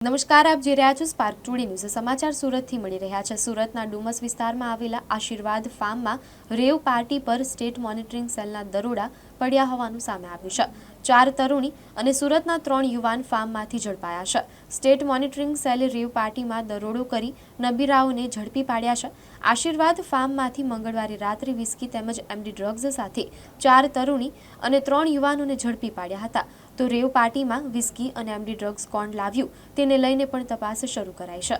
નમસ્કાર, આપ જે રહ્યા છો સ્પાર્ક ટુડે ન્યૂઝ સમાચાર સુરતથી મળી રહ્યા છે. સુરતના ડુમસ વિસ્તારમાં આવેલા આશીર્વાદ ફાર્મમાં રેવ પાર્ટી પર સ્ટેટ મોનિટરિંગ સેલના દરોડા પડ્યા હોવાનું સામે આવ્યું છે. ચાર તરુણી અને સુરતના ત્રણ યુવાન ફાર્મમાંથી ઝડપાયા છે. સ્ટેટ મોનિટરિંગ સેલે રેવ પાર્ટીમાં દરોડો કરી નબીરાઓને ઝડપી પાડ્યા છે. આશીર્વાદ ફાર્મમાંથી મંગળવારે રાત્રે વિસ્કી તેમજ એમડી ડ્રગ્સ સાથે ચાર તરુણી અને ત્રણ યુવાનોને ઝડપી પાડ્યા હતા. તો રેવ પાર્ટીમાં વિસ્કી અને એમડી ડ્રગ્સ કોણ લાવ્યું, તેને લઈને પણ તપાસ શરૂ કરાઈ છે.